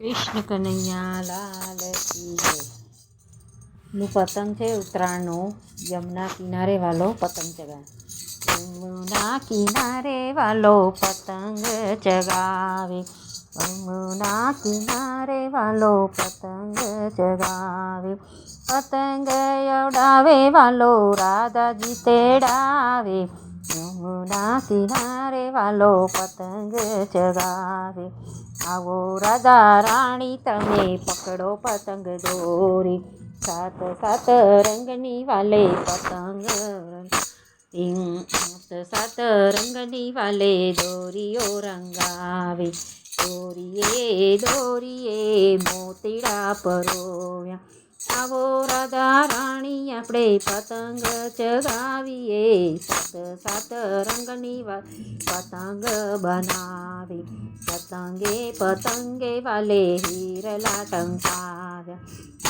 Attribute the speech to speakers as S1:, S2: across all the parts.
S1: કૃષ્ણ કનૈયા લાલ કી જય નું પતંગ છે ઉત્તરાયણનું યમુના કિનારે વાલો પતંગ ચગાવે યમુના કિનારે વાલો પતંગ ચગાવે યમુના કિનારે વાલો પતંગ ચગાવે પતંગ ઉડાવે વાલો રાધાજી તેડાવે યમુના કિનારે વાલો પતંગ ચગાવે આવો રાધા રાણી તમે પકડો પતંગ દોરી સાત સાત રંગની વાલે પતંગ સાત સાત રંગની વાલે દોરીઓ રંગાવે દોરીએ દોરીએ મોતીડા પરોવ્યા આવો રાધા રાણી, આપણે પતંગ ચગાવીએ. સાત સાત રંગની પતંગ બનાવી. પતંગે પતંગે વાલે હીરલા ટંકાવ્યા.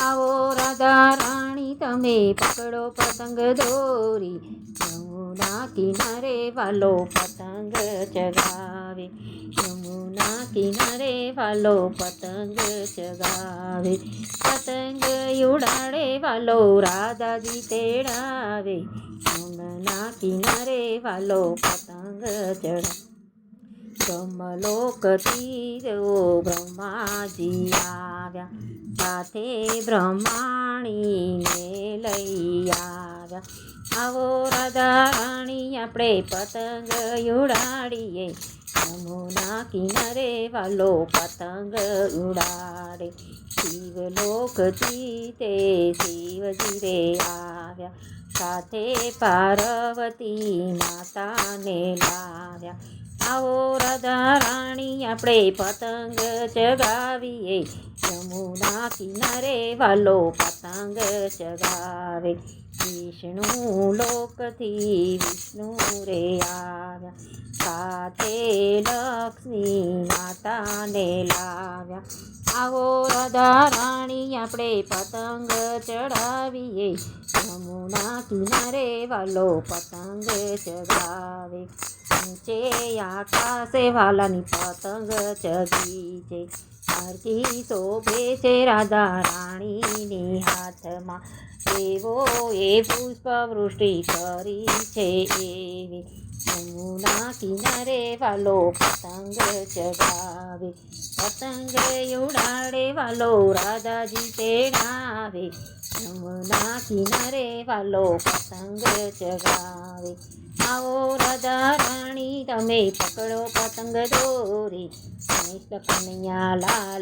S1: આવો રાધા રાણી, તમે પકડો પતંગ દોરી. યમુના કિનારે વાલો પતંગ ચગાવે. યમુના કિનારે વાલો પતંગ ચગાવે. પતંગ ઉડાડે વાલો રાધાજી તેડાવે. ના કિનારે વાલો પતંગ ચડાવે બ્રહ્મલોકથી દેવો બ્રહ્માજી આવ્યા, સાથે બ્રહ્માણીને લઈ આવ્યા. આવો રાધા રાણી, આપણે પતંગ ઉડાડીએ. યમુના કિનારે વાલો પતંગ ઉડાડે. શિવલોકથી તે શિવજી રે આવ્યા. સાથે પાર્વતી માતાને લાવ્યા. આવો રાધા રાણી, આપણે પતંગ ચગાવીએ. યમુના કિનારે વાલો પતંગ ચગાવે. વિષ્ણુ લોકથી વિષ્ણુ રે આવ્યા. સાથે લક્ષ્મી માતાને લાવ્યા. આવો રાધા રાણી આપણે પતંગ ચડાવીએ યમુના કિનારે વાલો પતંગ ચગાવે. ઊંચે આકાશે વાલાની પતંગ ચગી છે હરકી શોભે છે રાધા રાણીની હાથમાં એવો એ પુષ્પવૃષ્ટિ કરી છે એવી યમુના કિનારે વાલો પતંગ ચગાવે. પતંગ ઉડાડે વાલો રાધાજી તેડાવે. યમુના કિનારે વાલો પતંગ ચગાવે. આવો રાધા રાણી, તમે પકડો પતંગ દોરી. કનૈયા લાલ